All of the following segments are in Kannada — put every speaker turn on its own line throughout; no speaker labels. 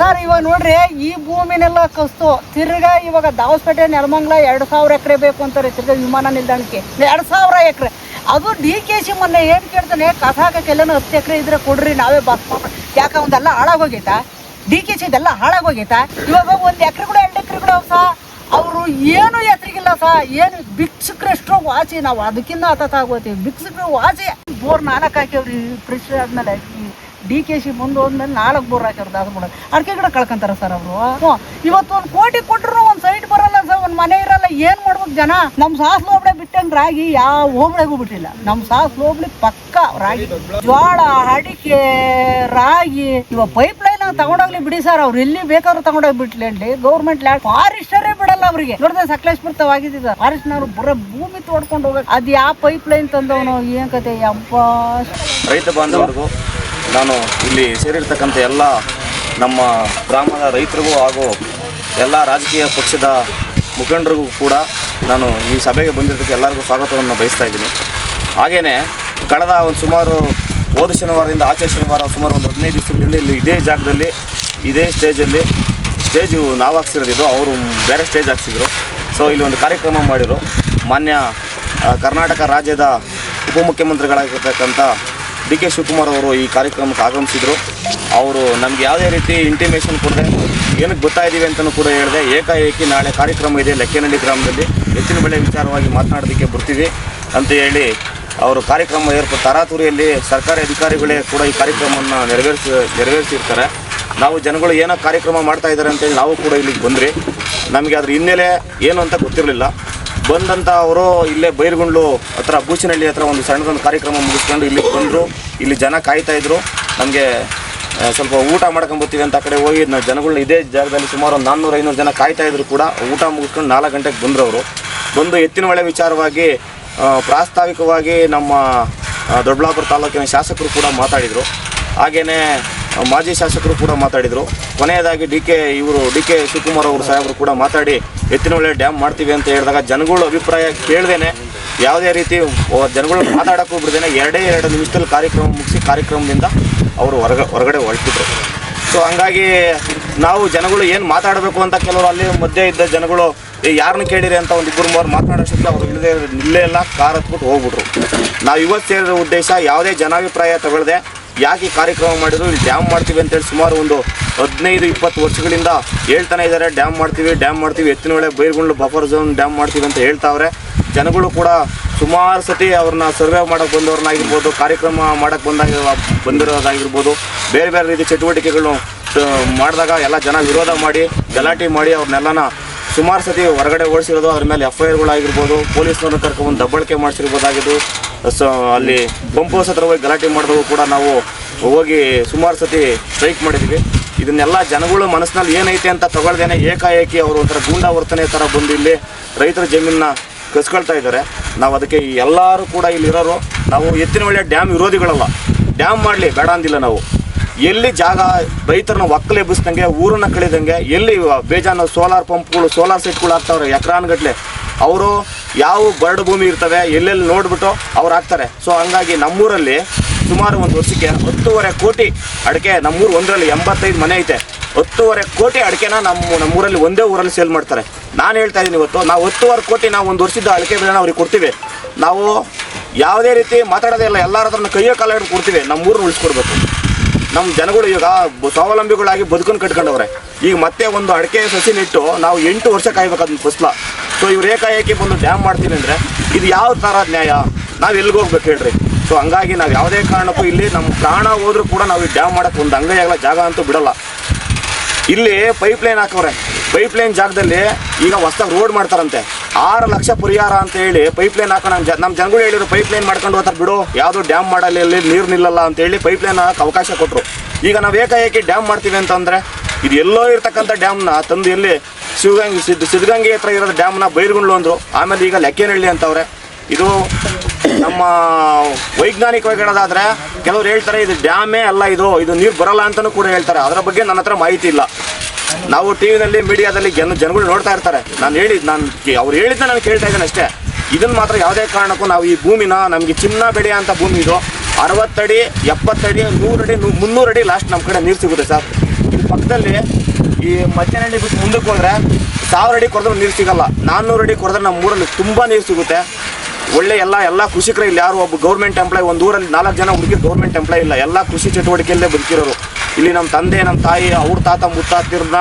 ಸರ್, ಇವಾಗ ನೋಡ್ರಿ, ಈ ಭೂಮಿನೆಲ್ಲ ಕಸ್ತು. ತಿರ್ಗಾ ಇವಾಗ ದಾವಸ್ಪೇಟೆ, ನೆಲಮಂಗ್ಲ ಎರಡು ಸಾವಿರ ಎಕರೆ ಬೇಕು ಅಂತಾರೆ, ತಿರ್ಗಾ ವಿಮಾನ ನಿಲ್ದಾಣಕ್ಕೆ. ಎರಡು ಸಾವಿರ ಎಕರೆ. ಅದು ಡಿ ಕೆ ಸಿ ಮೊನ್ನೆ ಏನು ಕೇಳ್ತಾನೆ, ಕಸ ಹಾಕಕ್ಕೆಲ್ಲನೂ ಹತ್ತು ಎಕರೆ ಇದ್ರೆ ಕೊಡ್ರಿ, ನಾವೇ ಬಸ್ ಯಾಕೆ ಒಂದೆಲ್ಲ ಹಾಳಾಗೋಗೈತಾ? ಡಿ ಕೆ ಸಿ ಇದೆಲ್ಲ ಹಾಳಾಗೋಗೈತಾ? ಇವಾಗ ಒಂದು ಎಕರೆ ಕೂಡ ಎರಡು ಎಕರೆ ಕೂಡ ಸಹ ಅವರು ಏನು ಎತ್ತರಿಗಿಲ್ಲ ಸಹ ಏನು ಭಿಕ್ಷುಕರಷ್ಟು ವಾಸಿ ನಾವು ಅದಕ್ಕಿಂತ ಹತ್ತಾಗೋತೀವಿ ಬಿಕ್ಸಕ್ರೆ ವಾಸಿ ಬೋರ್ ನಾಲ್ಕು ಹಾಕಿವ್ರಿ ಕೃಷಿ ಆದ್ಮೇಲೆ. ಡಿ ಕೆ ಶಿ ಮುಂದೆ ಹೋದ್ಮೇಲೆ ನಾಲ್ಕು ಬೋರ್ ಹಾಕ್ಯವ್ರು ದಾಸಗುಡ ಅಡಿಕೆ ಗಿಡ ಕಳ್ಕೊಂತಾರ ಸರ್ ಅವರು. ಇವತ್ತು ಒಂದು ಕೋಟಿ ಕೊಟ್ಟರು ಒಂದು ಸೈಟ್ ಬರಲ್ಲ ಸರ್, ಒಂದು ಮನೆ ಇರಲ್ಲ, ಏನು ಮಾಡ್ಬೇಕು ಜನ? ನಮ್ಮ ಸಾಸ್ ಲೋಬಳೆ ಬಿಟ್ಟಂಗೆ ರಾಗಿ ಯಾವ ಹೋಬಳೆಗೂ ಬಿಟ್ಟಿಲ್ಲ. ನಮ್ಮ ಸಾಸ್ ಲೋಬಳಿ ಪಕ್ಕ ರಾಗಿ. ಜೋಳ ಅಡಿಕೆ, ರಾಗಿ ಇವಾಗ ಪೈಪ್ ಲೈನ್ ತಗೊಂಡೋಗ್ಲಿ ಬಿಡಿ ಸರ್ ಅವ್ರು. ಎಲ್ಲಿ ಬೇಕಾದ್ರೂ ತಗೊಂಡೋಗಿ ಬಿಟ್ಲಿ ಗೌರ್ಮೆಂಟ್ ಲ್ಯಾಂಡ್ ಫಾರೆಸ್ಟರೇ ಬಿಡಲ್ಲ ಅವ್ರಿಗೆ. ನೋಡಿದ್ರೆ ಸಕಲೇಶ್ಪುರ ತವಾಗಿದ್ದ ಫಾರೆಸ್ಟ್ನವ್ರು ಬರೋ ಭೂಮಿ ತೋಡ್ಕೊಂಡು ಹೋಗಕ್ಕೆ ಅದು ಯಾವ ಪೈಪ್ ಲೈನ್ ತಂದವನು, ಏನ್ ಕತೆ? ಯಪ್ಪ.
ರೈತ ಬಾಂಧವರಿಗೂ ನಾನು ಇಲ್ಲಿ ಸೇರಿರ್ತಕ್ಕಂಥ ಎಲ್ಲ ನಮ್ಮ ಗ್ರಾಮದ ರೈತರಿಗೂ ಹಾಗೂ ಎಲ್ಲ ರಾಜಕೀಯ ಪಕ್ಷದ ಮುಖಂಡರಿಗೂ ಕೂಡ ನಾನು ಈ ಸಭೆಗೆ ಬಂದಿರೋದಕ್ಕೆ ಎಲ್ಲರಿಗೂ ಸ್ವಾಗತವನ್ನು ಬಯಸ್ತಾ ಇದ್ದೀನಿ. ಹಾಗೆಯೇ ಕಳೆದ ಒಂದು ಸುಮಾರು ಹೋದ ಶನಿವಾರದಿಂದ ಆಚೆ ಶನಿವಾರ ಸುಮಾರು ಒಂದು ಹದಿನೈದು ದಿವಸಗಳಿಂದ ಇಲ್ಲಿ ಇದೇ ಜಾಗದಲ್ಲಿ, ಇದೇ ಸ್ಟೇಜಲ್ಲಿ ಸ್ಟೇಜು ನಾವು ಹಾಕ್ಸಿರೋದಿದ್ದು ಅವರು ಬೇರೆ ಸ್ಟೇಜ್ ಹಾಕ್ಸಿದ್ರು. ಸೊ ಇಲ್ಲಿ ಒಂದು ಕಾರ್ಯಕ್ರಮ ಮಾಡಿದರು. ಮಾನ್ಯ ಕರ್ನಾಟಕ ರಾಜ್ಯದ ಉಪಮುಖ್ಯಮಂತ್ರಿಗಳಾಗಿರ್ತಕ್ಕಂಥ ಡಿ ಕೆ ಶಿವಕುಮಾರ್ ಅವರು ಈ ಕಾರ್ಯಕ್ರಮಕ್ಕೆ ಆಗಮಿಸಿದರು. ಅವರು ನಮ್ಗೆ ಯಾವುದೇ ರೀತಿ ಇಂಟಿಮೇಷನ್ ಕೊಡದೆ, ಏನಕ್ಕೆ ಗೊತ್ತಾ ಇದ್ದೀವಿ ಅಂತಲೂ ಕೂಡ ಹೇಳಿದೆ, ಏಕಾಏಕಿ ನಾಳೆ ಕಾರ್ಯಕ್ರಮ ಇದೆ ಲೆಕ್ಕನಹಳ್ಳಿ ಗ್ರಾಮದಲ್ಲಿ. ಹೆಚ್ಚಿನ ಬೆಳೆ ವಿಚಾರವಾಗಿ ಮಾತನಾಡೋದಕ್ಕೆ ಬರ್ತೀವಿ ಅಂತ ಹೇಳಿ ಅವರು ಕಾರ್ಯಕ್ರಮ ಏರ್ಪ ತರಾತುರಿಯಲ್ಲಿ ಸರ್ಕಾರಿ ಅಧಿಕಾರಿಗಳೇ ಕೂಡ ಈ ಕಾರ್ಯಕ್ರಮವನ್ನು ನೆರವೇರಿಸಿ, ನೆರವೇರಿಸಿರ್ತಾರೆ. ನಾವು ಜನಗಳು ಏನೋ ಕಾರ್ಯಕ್ರಮ ಮಾಡ್ತಾ ಇದ್ದಾರೆ ಅಂತೇಳಿ ನಾವು ಕೂಡ ಇಲ್ಲಿಗೆ ಬಂದ್ರಿ ನಮಗೆ ಅದ್ರ ಹಿನ್ನೆಲೆ ಏನು ಅಂತ ಗೊತ್ತಿರಲಿಲ್ಲ. ಬಂದಂಥ ಅವರು ಇಲ್ಲೇ ಬೈರ್ಗುಂಡ್ಲು ಹತ್ರ ಬೂಚಿನಹಳ್ಳಿ ಹತ್ರ ಒಂದು ಸಣ್ಣದೊಂದು ಕಾರ್ಯಕ್ರಮ ಮುಗಿಸ್ಕೊಂಡು ಇಲ್ಲಿ ಬಂದರು. ಇಲ್ಲಿ ಜನ ಕಾಯ್ತಾ ಇದ್ರು. ನಮಗೆ ಸ್ವಲ್ಪ ಊಟ ಮಾಡ್ಕೊಂಬರ್ತೀವಿ ಅಂತ ಆ ಕಡೆ ಹೋಗಿ ನಾವು ಜನಗಳನ್ನ ಇದೇ ಜಾಗದಲ್ಲಿ ಸುಮಾರು ಒಂದು ನಾನ್ನೂರು, ಐನೂರು ಜನ ಕಾಯ್ತಾ ಇದ್ರು ಕೂಡ. ಊಟ ಮುಗಿಸ್ಕೊಂಡು ನಾಲ್ಕು ಗಂಟೆಗೆ ಬಂದರು ಅವರು. ಬಂದು ಎತ್ತಿನ ಹೊಳೆ ವಿಚಾರವಾಗಿ ಪ್ರಾಸ್ತಾವಿಕವಾಗಿ ನಮ್ಮ ದೊಡ್ಡಬಳ್ಳಾಪುರ ತಾಲೂಕಿನ ಶಾಸಕರು ಕೂಡ ಮಾತಾಡಿದರು. ಹಾಗೆಯೇ ಮಾಜಿ ಶಾಸಕರು ಕೂಡ ಮಾತಾಡಿದರು. ಕೊನೆಯದಾಗಿ ಡಿ ಕೆ ಇವರು, ಡಿ ಕೆ ಶಿವಕುಮಾರ್ ಅವರು ಸಾಹೇಬರು ಕೂಡ ಮಾತಾಡಿ ಎತ್ತಿನೊಳ್ಳೆ ಡ್ಯಾಮ್ ಮಾಡ್ತೀವಿ ಅಂತ ಹೇಳಿದಾಗ ಜನಗಳ ಅಭಿಪ್ರಾಯ ಕೇಳ್ದೇನೆ. ಯಾವುದೇ ರೀತಿ ಜನಗಳು ಮಾತಾಡೋಕ್ಕೂ ಬಿಡ್ದೇನೆ. ಎರಡೇ ಎರಡು ನಿಮಿಷದಲ್ಲಿ ಕಾರ್ಯಕ್ರಮ ಮುಗಿಸಿ ಕಾರ್ಯಕ್ರಮದಿಂದ ಅವರು ಹೊರಗ, ಹೊರಗಡೆ ಹೊರಟಿದ್ರು. ಸೊ ಹಂಗಾಗಿ ನಾವು ಜನಗಳು ಏನು ಮಾತಾಡಬೇಕು ಅಂತ ಕೆಲವರು ಅಲ್ಲಿ ಮಧ್ಯೆ ಇದ್ದ ಜನಗಳು ಯಾರನ್ನ ಕೇಳಿರಿ ಅಂತ ಒಂದು ಇಬ್ಬರು ಮೂವರು ಮಾತನಾಡೋಷ್ಟಕ್ಕೆ ಅವ್ರು ಇಲ್ಲದೆ ಇಲ್ಲೇ ಇಲ್ಲ, ಕಾರ್ ಹತ್ಬಿಟ್ಟು ಹೋಗ್ಬಿಟ್ರು. ನಾವು ಇವತ್ತು ಸೇರಿರೋ ಉದ್ದೇಶ ಯಾವುದೇ ಜನಾಭಿಪ್ರಾಯ ತಗೊಳ್ಳದೆ ಯಾಕೆ ಕಾರ್ಯಕ್ರಮ ಮಾಡಿದ್ರು? ಇಲ್ಲಿ ಡ್ಯಾಮ್ ಮಾಡ್ತೀವಿ ಅಂತೇಳಿ ಸುಮಾರು ಒಂದು ಹದಿನೈದು, ಇಪ್ಪತ್ತು ವರ್ಷಗಳಿಂದ ಹೇಳ್ತಾನೆ ಇದ್ದಾರೆ. ಡ್ಯಾಮ್ ಮಾಡ್ತೀವಿ ಡ್ಯಾಮ್ ಮಾಡ್ತೀವಿ. ಎತ್ತಿನ ವೇಳೆ ಬೈರ್ಗುಂಡ್ಲು ಬಫರ್ ಝೋನ್ ಡ್ಯಾಮ್ ಮಾಡ್ತೀವಿ ಅಂತ ಹೇಳ್ತಾವ್ರೆ. ಜನಗಳು ಕೂಡ ಸುಮಾರು ಸತಿ ಅವ್ರನ್ನ ಸರ್ವೆ ಮಾಡೋಕ್ಕೆ ಬಂದವ್ರನ್ನಾಗಿರ್ಬೋದು, ಕಾರ್ಯಕ್ರಮ ಮಾಡೋಕ್ಕೆ ಬಂದಾಗ ಬಂದಿರೋದಾಗಿರ್ಬೋದು, ಬೇರೆ ಬೇರೆ ರೀತಿ ಚಟುವಟಿಕೆಗಳು ಮಾಡಿದಾಗ ಎಲ್ಲ ಜನ ವಿರೋಧ ಮಾಡಿ, ಗಲಾಟೆ ಮಾಡಿ ಅವ್ರನ್ನೆಲ್ಲನ ಸುಮಾರು ಸತಿ ಹೊರಗಡೆ ಓಡಿಸಿರೋದು, ಅದ್ರ ಮೇಲೆ ಎಫ್ ಐ ಆರ್ಗಳಾಗಿರ್ಬೋದು ಪೊಲೀಸ್ನವ್ರನ್ನ ಕರ್ಕೊಂಡು ದಬ್ಬಳಿಕೆ ಮಾಡಿಸಿರ್ಬೋದಾಗಿದ್ದು ಸೊ ಅಲ್ಲಿ ಪಂಪ್ ಹೌಸ್ ಹತ್ರ ಹೋಗಿ ಗಲಾಟೆ ಮಾಡಿದಾಗ ಕೂಡ ನಾವು ಹೋಗಿ ಸುಮಾರು ಸತಿ ಸ್ಟ್ರೈಕ್ ಮಾಡಿದ್ವಿ. ಇದನ್ನೆಲ್ಲ ಜನಗಳು ಮನಸ್ಸಿನಲ್ಲಿ ಏನೈತೆ ಅಂತ ತಗೊಳ್ದೇನೆ ಏಕಾಏಕಿ ಅವರು ಒಂಥರ ಗೂಂಡಾವರ್ತನೆ ಥರ ಬಂದು ಇಲ್ಲಿ ರೈತರ ಜಮೀನನ್ನ ಕಸ್ಕೊಳ್ತಾ ಇದ್ದಾರೆ. ನಾವು ಅದಕ್ಕೆ ಎಲ್ಲರೂ ಕೂಡ ಇಲ್ಲಿರೋರು ನಾವು ಎತ್ತಿನ ಒಳ್ಳೆ ಡ್ಯಾಮ್ ವಿರೋಧಿಗಳಲ್ಲ. ಡ್ಯಾಮ್ ಮಾಡಲಿ, ಬೇಡ ಅಂದಿಲ್ಲ ನಾವು. ಎಲ್ಲಿ ಜಾಗ ರೈತರನ್ನ ಒಕ್ಕಲೆ ಎಬ್ಬಿಸ್ದಂಗೆ ಊರನ್ನ ಕಳಿದಂಗೆ, ಎಲ್ಲಿ ಬೇಜಾನ ಸೋಲಾರ್ ಪಂಪ್ಗಳು, ಸೋಲಾರ್ ಸೆಟ್ಗಳು ಹಾಕ್ತಾವ್ರೆ ಎಕರಾನ್ಗಟ್ಲೆ ಅವರು ಯಾವ ಬರಡು ಭೂಮಿ ಇರ್ತವೆ, ಎಲ್ಲೆಲ್ಲಿ ನೋಡ್ಬಿಟ್ಟು ಅವ್ರು ಹಾಕ್ತಾರೆ. ಸೊ ಹಂಗಾಗಿ ನಮ್ಮೂರಲ್ಲಿ ಸುಮಾರು ಒಂದು ವರ್ಷಕ್ಕೆ ಹತ್ತೂವರೆ ಕೋಟಿ ಅಡಿಕೆ ನಮ್ಮೂರು ಒಂದರಲ್ಲಿ ಎಂಬತ್ತೈದು ಮನೆ ಐತೆ. ಹತ್ತುವರೆ ಕೋಟಿ ಅಡಿಕೆನ ನಮ್ಮ ನಮ್ಮೂರಲ್ಲಿ ಒಂದೇ ಊರಲ್ಲಿ ಸೇಲ್ ಮಾಡ್ತಾರೆ. ನಾನು ಹೇಳ್ತಾ ಇದ್ದೀನಿ ಇವತ್ತು, ನಾವು ಹತ್ತುವರೆ ಕೋಟಿ ನಾವು ಒಂದು ವರ್ಷದ ಅಡಿಕೆ ಬೆಳೆನ ಅವ್ರಿಗೆ ಕೊಡ್ತೀವಿ. ನಾವು ಯಾವುದೇ ರೀತಿ ಮಾತಾಡೋದೇ ಇಲ್ಲ, ಎಲ್ಲರ ಹತ್ರನ ಕೈಯೋ ಕಾಲ ಹಿಡ್ಕೊಡ್ತೀವಿ ನಮ್ಮೂರನ್ನ ಉಳಿಸ್ಕೊಡ್ಬೇಕು. ನಮ್ಮ ಜನಗಳು ಈಗ ಸ್ವಾವಲಂಬಿಗಳಾಗಿ ಬದುಕನ್ನು ಕಟ್ಕೊಂಡವ್ರೆ. ಈಗ ಮತ್ತೆ ಒಂದು ಅಡಿಕೆ ಸಸಿ ನೆಟ್ಟು ನಾವು ಎಂಟು ವರ್ಷ ಕಾಯ್ಬೇಕಾದ ಫಸ್ಲ. ಸೊ ಇವ್ರು ಏಕಾಏಕಿ ಬಂದು ಡ್ಯಾಮ್ ಮಾಡ್ತೀನಿ ಅಂದರೆ ಇದು ಯಾವ ಥರ ನ್ಯಾಯ? ನಾವು ಎಲ್ಲಿಗೆ ಹೋಗ್ಬೇಕು ಹೇಳ್ರಿ. ಸೊ ಹಂಗಾಗಿ ನಾವು ಯಾವುದೇ ಕಾರಣಕ್ಕೂ ಇಲ್ಲಿ ನಮ್ಮ ಪ್ರಾಣ ಹೋದ್ರೂ ಕೂಡ ನಾವು ಈ ಡ್ಯಾಮ್ ಮಾಡೋಕ್ಕೆ ಒಂದು ಅಂಗೈಯಾಗಲ ಜಾಗ ಅಂತೂ ಬಿಡಲ್ಲ. ಇಲ್ಲಿ ಪೈಪ್ ಲೈನ್ ಹಾಕವ್ರೆ. ಪೈಪ್ ಲೈನ್ ಜಾಗದಲ್ಲಿ ಈಗ ಹೊಸ್ದಾಗಿ ರೋಡ್ ಮಾಡ್ತಾರಂತೆ. ಆರು ಲಕ್ಷ ಪರಿಹಾರ ಅಂತ ಹೇಳಿ ಪೈಪ್ ಲೈನ್ ಹಾಕೋಣ ನಮ್ಮ ಜನಗಳು ಹೇಳಿದ್ರು ಪೈಪ್ ಲೈನ್ ಮಾಡ್ಕೊಂಡು ಹೋಗ್ತಾರೆ ಬಿಡು. ಯಾವುದು ಡ್ಯಾಮ್ ಮಾಡಲಿ ಇಲ್ಲಿ ನೀರು ನಿಲ್ಲಲ್ಲ ಅಂತ ಹೇಳಿ ಪೈಪ್ ಲೈನ್ ಹಾಕಕ್ಕೆ ಅವಕಾಶ ಕೊಟ್ಟರು ಈಗ ನಾವು ಏಕಾಏಕಿ ಡ್ಯಾಮ್ ಮಾಡ್ತೀವಿ ಅಂತಂದರೆ ಇದು ಎಲ್ಲೋ ಇರ್ತಕ್ಕಂಥ ಡ್ಯಾಮ್ನ ತಂದು ಎಲ್ಲಿ ಶಿವಗಂಗೆ ಸಿದ್ಧ ಸಿದ್ಧಗಂಗೆ ಹತ್ರ ಇರೋದು ಡ್ಯಾಮ್ನ ಬೈರ್ಗುಂಡ್ಲು ಅಂದರು. ಆಮೇಲೆ ಈಗ ಲೆಕ್ಕೇನಹಳ್ಳಿ ಅಂತವ್ರೆ. ಇದು ನಮ್ಮ ವೈಜ್ಞಾನಿಕವಾಗಿ ಹೇಳೋದಾದ್ರೆ ಕೆಲವ್ರು ಹೇಳ್ತಾರೆ, ಇದು ಡ್ಯಾಮೇ ಅಲ್ಲ, ಇದು ಇದು ನೀರು ಬರಲ್ಲ ಅಂತಲೂ ಕೂಡ ಹೇಳ್ತಾರೆ. ಅದರ ಬಗ್ಗೆ ನನ್ನ ಹತ್ರ ಮಾಹಿತಿ ಇಲ್ಲ. ನಾವು ಟಿ ವಿನಲ್ಲಿ ಮೀಡಿಯಾದಲ್ಲಿ ಜನ ಜನಗಳು ನೋಡ್ತಾ ಇರ್ತಾರೆ. ನಾನು ಹೇಳಿದ್ ನಾನು ಅವ್ರು ಹೇಳಿದ್ನ ನಾನು ಕೇಳ್ತಾ ಇದ್ದೇನೆ ಅಷ್ಟೇ. ಇದನ್ನು ಮಾತ್ರ ಯಾವುದೇ ಕಾರಣಕ್ಕೂ ನಾವು ಈ ಭೂಮಿನ, ನಮಗೆ ಚಿನ್ನ ಬೆಳೆ ಅಂತ ಭೂಮಿ ಇದು, ಅರವತ್ತಡಿ, ಎಪ್ಪತ್ತಡಿ, ನೂರಡಿ ಮುನ್ನೂರಡಿ ಲಾಸ್ಟ್ ನಮ್ಮ ಕಡೆ ನೀರು ಸಿಗುತ್ತೆ ಸರ್. ಈ ಪಕ್ಕದಲ್ಲಿ ಈ ಮಧ್ಯಾಹ್ನಿ ಬಿಟ್ಟು ಮುಂದಕ್ಕೆ ಹೋದ್ರೆ ಸಾವಿರ ಅಡಿ ಕೊರೆದ್ರೆ ನೀರು ಸಿಗಲ್ಲ. ನಾನ್ನೂರು ಅಡಿ ಕೊರೆದ್ರೆ ನಮ್ಮ ಊರಲ್ಲಿ ತುಂಬ ನೀರು ಸಿಗುತ್ತೆ. ಒಳ್ಳೆ ಎಲ್ಲ ಎಲ್ಲ ಕೃಷಿಕರು ಇಲ್ಲಿ ಯಾರು ಒಬ್ಬ ಗೌರ್ಮೆಂಟ್ ಎಂಪ್ಲಾಯ್ ಒಂದು ಊರಲ್ಲಿ ನಾಲ್ಕು ಜನ ಹುಡುಗಿ ಗೌರ್ಮೆಂಟ್ ಎಂಪ್ಲಾಯ್ ಇಲ್ಲ. ಎಲ್ಲ ಕೃಷಿ ಚಟುವಟಿಕೆಯಲ್ಲೇ ಬದುಕಿರೋರು. ಇಲ್ಲಿ ನಮ್ಮ ತಂದೆ ನಮ್ಮ ತಾಯಿ ಅವ್ರ ತಾತ ಮುತ್ತಾತಿರನ್ನ